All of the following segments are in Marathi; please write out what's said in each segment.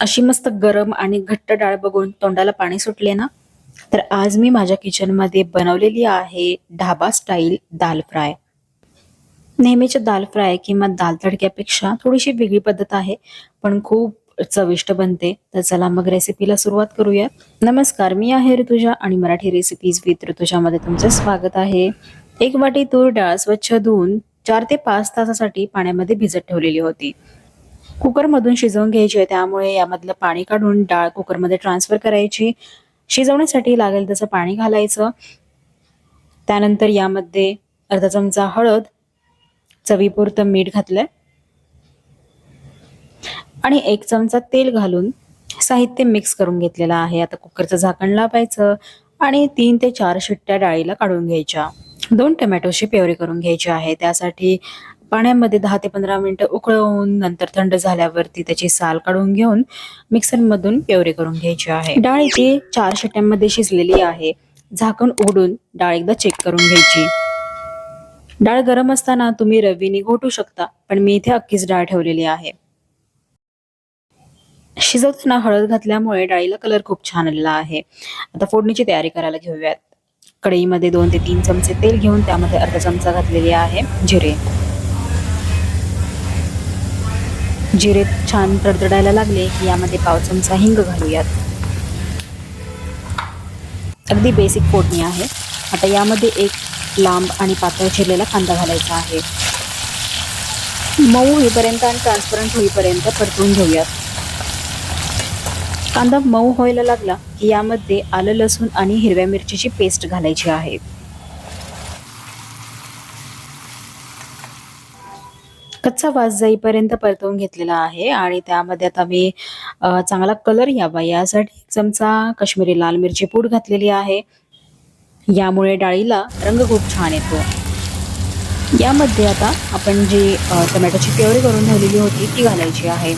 अशी मस्त गरम आणि घट्ट डाळ बघून तोंडाला पाणी सुटले ना? तर आज मी माझ्या किचनमध्ये बनवलेली आहे ढाबा स्टाईल दाल फ्राय. नेहमीच्या दाल फ्राय किंवा दाल तडक्यापेक्षा थोडीशी वेगळी पद्धत आहे पण खूप चविष्ट बनते. तर चला मग रेसिपीला सुरुवात करूया. नमस्कार मी आहे ऋतुजा आणि मराठी रेसिपीज विथ ऋतुजामध्ये तुमचं स्वागत आहे. एक वाटी तूर डाळ स्वच्छ धुवून चार ते पाच तासासाठी पाण्यामध्ये भिजत ठेवलेली होती. कुकरमधून शिजवून घ्यायची आहे त्यामुळे यामधलं पाणी काढून डाळ कुकरमध्ये ट्रान्सफर करायची. शिजवण्यासाठी लागेल तसं पाणी घालायचं. त्यानंतर यामध्ये अर्धा चमचा हळद चवीपुरतं मीठ घातलंय. आणि एक चमचा तेल घालून साहित्य मिक्स करून घेतलेलं आहे. आता कुकरचं झाकण लावायचं आणि तीन ते चार शिट्ट्या डाळीला काढून घ्यायच्या. दोन टोमॅटोची प्युरी करून घ्यायची आहे. त्यासाठी पाण्यामध्ये दहा ते पंधरा मिनटं उकळवून नंतर थंड झाल्यावरती त्याची साल काढून घेऊन मिक्सरमधून प्युरी करून घ्यायची आहे. डाळ इथे चार शिट्ट्यांमध्ये शिजलेली आहे. झाकण उघडून डाळ एकदा चेक करून घ्यायची. डाळ गरम असताना तुम्ही रवीने घोटू शकता पण मी इथे अख्खीच डाळ ठेवलेली आहे. शिजवताना हळद घातल्यामुळे डाळीला कलर खूप छान आलेला आहे. आता फोडणीची तयारी करायला घेऊयात. कढईमध्ये दोन ते तीन चमचे तेल घेऊन त्यामध्ये अर्धा चमचा घातलेली आहे जिरे. जिरे छान तडतडायला लागले की यामध्ये पाव चमचा हिंग घालूयात. अगदी बेसिक फोडणी आहे. आता यामध्ये एक लांब आणि पातळ चिरलेला कांदा घालायचा आहे. मऊ होईपर्यंत आणि ट्रान्सपरंट होईपर्यंत परतून घेऊयात. कांदा मऊ व्हायला लागला की यामध्ये आलं लसूण आणि हिरव्या मिरचीची पेस्ट घालायची आहे. कच्चा वास जाईपर्यंत परतवून घेतलेला आहे आणि त्यामध्ये आता मी चांगला कलर यावा. यासाठी एक चमचा काश्मीरी लाल मिरची पूड घातलेली आहे. यामुळे डाळीला रंग खूप छान येतो. यामध्ये आता आपण जी टोमॅटोची प्युरी करून ठेवलेली होती ती घालायची आहे.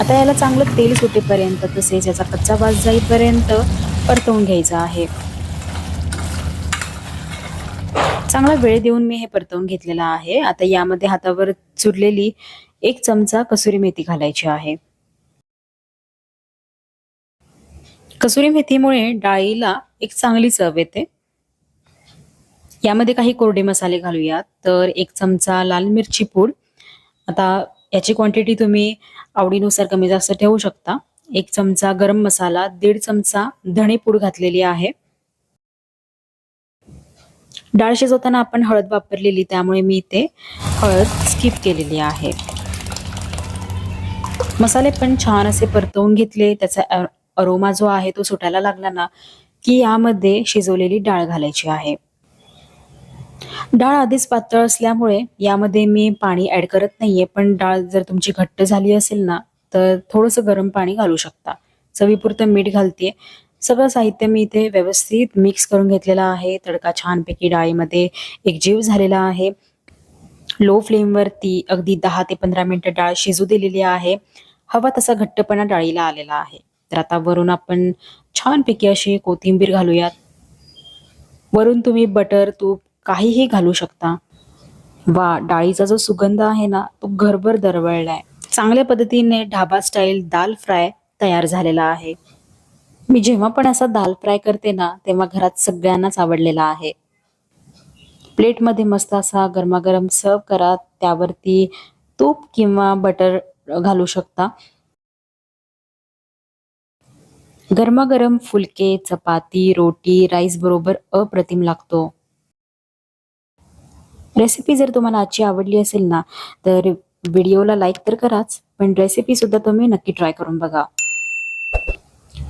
आता याला चांगलं तेल सुटेपर्यंत तसेच याचा कच्चा वास जाईपर्यंत परतवून घ्यायचा आहे. चांगला वेळ देऊन मी हे परतवून घेतलेला आहे. आता यामध्ये हातावर चुरलेली एक चमचा कसुरी मेथी घालायची आहे. कसुरी मेथीमुळे डाळीला एक चांगली चव येते. यामध्ये काही कोरडे मसाले घालूयात. तर एक चमचा लाल मिरची पूड. आता याची क्वांटिटी तुम्ही आवडीनुसार कमी जास्त ठेवू शकता. एक चमचा गरम मसाला दीड चमचा धणे पूड घातलेली आहे. डाळ शिजवताना आपण हळद वापरलेली त्यामुळे मी इथे हळद स्किप केलेली आहे. मसाले पण छान असे परतवून घेतले. त्याचा अरोमा जो आहे तो सुटायला लागला ना की यामध्ये शिजवलेली डाळ घालायची आहे. डाळ आधीच पातळ असल्यामुळे यामध्ये मी पाणी ऍड करत नाहीये पण डाळ जर तुमची घट्ट झाली असेल ना तर थोडंसं गरम पाणी घालू शकता. चवीपुरतं मीठ घालते सगळं साहित्य मी इथे व्यवस्थित मिक्स करून घेतलेलं आहे. तडका छानपैकी डाळीमध्ये एकजीव झालेला आहे. लो फ्लेमवरती अगदी दहा ते पंधरा मिनटं डाळ शिजू दिलेली आहे. हवा तसा घट्टपणा डाळीला आलेला आहे. तर आता वरून आपण छानपैकी अशी कोथिंबीर घालूयात. वरून तुम्ही बटर तूप काहीही घालू शकता. वा डाळीचा जो सुगंध आहे ना तो घरभर दरवळलाय. चांगल्या पद्धतीने ढाबा स्टाईल दाल फ्राय तयार झालेला आहे. मी जेव्हा पण असा दाल फ्राय करते ना तेव्हा घरात सगळ्यांनाच आवडलेला आहे. प्लेटमध्ये मस्त असा गरमागरम सर्व करा त्यावरती तूप किंवा बटर घालू शकता. गरमागरम फुलके चपाती रोटी राईस बरोबर अप्रतिम लागतो. रेसिपी जर तुम्हाला आजची आवडली असेल ना तर व्हिडिओला लाईक तर कराच पण रेसिपी सुद्धा तुम्ही नक्की ट्राय करून बघा.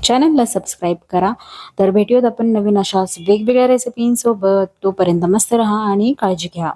चॅनलला सबस्क्राईब करा. तर भेटूयात आपण नवीन अशाच वेगवेगळ्या रेसिपींसोबत तोपर्यंत मस्त राहा आणि काळजी घ्या.